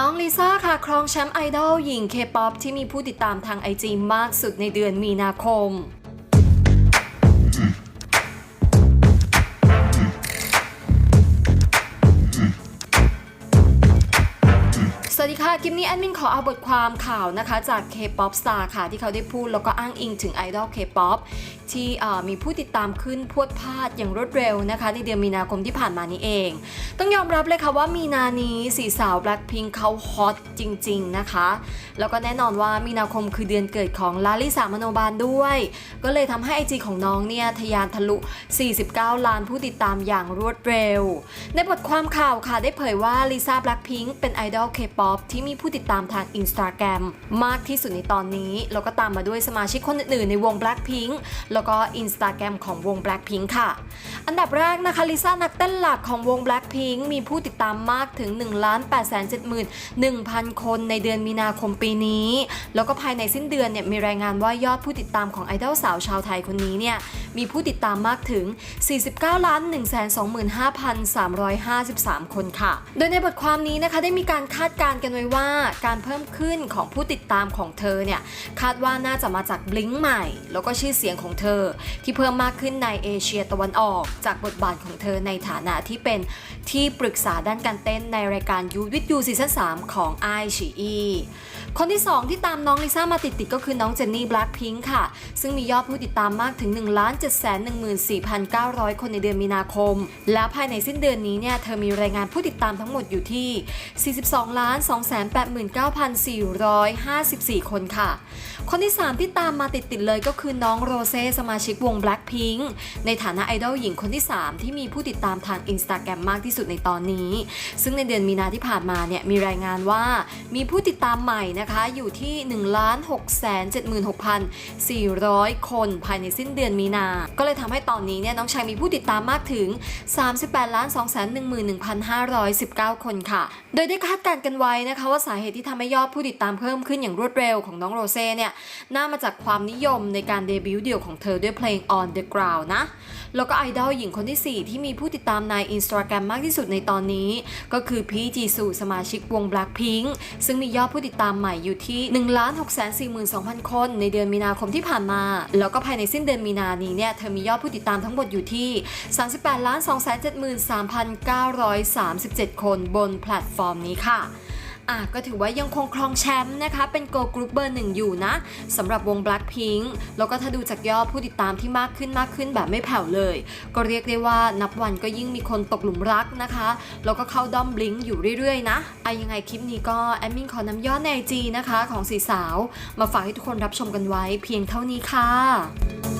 น้องลิซ่าค่ะ ครองแชมป์ไอดอลหญิงเคป๊อปที่มีผู้ติดตามทางไอจีมากสุดในเดือนมีนาคม สวัสดีค่ะ คลิปนี้แอดมินขอเอาบทความข่าวนะคะ จาก K-POP Star ค่ะ ที่เขาได้พูดแล้วก็อ้างอิงถึงไอดอล K-POP ที่มีผู้ติดตามขึ้นพรวดพลาดอย่างรวดเร็วนะคะ ในเดือนมีนาคมที่ผ่านมานี้เอง ต้องยอมรับเลยค่ะว่ามีนานี้สีสาว Blackpink เขาฮอตจริง ๆ นะคะ แล้วก็แน่นอนว่ามีนาคมคือเดือนเกิดของลาลิสามโนบาลด้วย ก็เลยทำให้ไอจีของน้องเนี่ยทะยานทะลุ 49 ล้านผู้ติดตามอย่างรวดเร็ว ในบทความข่าวค่ะได้เผยว่าลิซ่าแบล็ p พิงค์เป็นไอดอลเคป๊อปที่มีผู้ติดตามทางอินสตาแกรมมากที่สุดในตอนนี้ แล้วก็ตามมาด้วยสมาชิกคนอื่นๆในวง Blackpink แล้วก็อินสตาแกรมของวง Blackpink ค่ะ อันดับแรกนะคะลิซ่านักเต้นหลักของวง Blackpink มีผู้ติดตามมากถึง 1 8 7 1 0 0 0 คนในเดือนมีนาคมปีนี้ แล้วก็ภายในสิ้นเดือนเนี่ยมีรายงานว่ายอดผู้ติดตามของไอดอลสาวชาวไทยคนนี้เนี่ยมีผู้ติดตามมากถึง 49ล้าน125,353 คนค่ะ โดยในบทความนี้นะคะได้มีการคาดการกันไว้ว่าการเพิ่มขึ้นของผู้ติดตามของเธอเนี่ยคาดว่าน่าจะมาจากบลิงใหม่ แล้วก็ชื่อเสียงของเธอ ที่เพิ่มมากขึ้นในเอเชียตะวันออก จากบทบาทของเธอในฐานะที่เป็นที่ปรึกษาด้านการเต้นในรายการยูวิทยูซีซั่น3ของไอชีอีคนที่ 2 ที่ตามน้องลิซ่ามาติดๆก็คือน้องเจนนี่แบล็ p พิงค์ค่ะ ซึ่งมียอดผู้ติดตามมากถึง 1 7 1 4 9 0 0 คนในเดือนมีนาคม และภายในสิ้นเดือนนี้เนี่ยเธอมีรายงานผู้ติดตามทั้งหมดอยู่ที่ 42 289 289,454 คนค่ะ คนที่ 3 ที่ตามมาติดๆเลยก็คือน้องโรเซ่สมาชิกวง Blackpink ในฐานะไอดอลหญิงคนที่ 3 ที่มีผู้ติดตามทาง Instagram มากที่สุดในตอนนี้ ซึ่งในเดือนมีนาที่ผ่านมาเนี่ยมีรายงานว่ามีผู้ติดตามใหม่นะคะอยู่ที่ 1 6 7 6 400 คนภายในสิ้นเดือนมีนา ก็เลยทำให้ตอนนี้เนี่ยน้องชายมีผู้ติดตามมากถึง 38 2 1 1 5 1 9 คนค่ะ โดยได้คาดการณ์กันไว้นะคะว่าสาเหตุที่ทำให้ยอดผู้ติดตามเพิ่มขึ้นอย่างรวดเร็วของน้องโรเซ่เนี่ยน่ามาจากความนิยมในการเดบิวต์เดี่ยวของเธอด้วยเพลง On the Ground นะ แล้วก็ไอดอลหญิงคนที่ 4 ที่มีผู้ติดตามใน Instagram มากที่สุดในตอนนี้ ก็คือพีจีซูสมาชิกวง Blackpink ซึ่งมียอดผู้ติดตามใหม่อยู่ที่1 6 4 2 0 0 0 คน ในเดือนมีนาคมที่ผ่านมา แล้วก็ภายในสิ้นเดือนมีนานี้เนี่ยเธอมียอดผู้ติดตามทั้งหมดอยู่ที่ 38 2 7 3 937 คนบนแพลตฟอร์มนี้ค่ะ อะก็ถือว่ายังคงครองแชมป์นะคะ เป็นโกลกรุ๊ปเบอร์หนึ่งอยู่นะสำหรับวง Blackpink แล้วก็ถ้าดูจากยอดผู้ติดตามที่มากขึ้นมากขึ้นแบบไม่แผ่วเลย ก็เรียกได้ว่านับวันก็ยิ่งมีคนตกหลุมรักนะคะ แล้วก็เข้าด้อมบลิงอยู่เรื่อยๆ นะไอยังไงคลิปนี้ก็แอดมินขอนำยอดในจีนะคะของสีสาว มาฝากให้ทุกคนรับชมกันไว้เพียงเท่านี้ค่ะ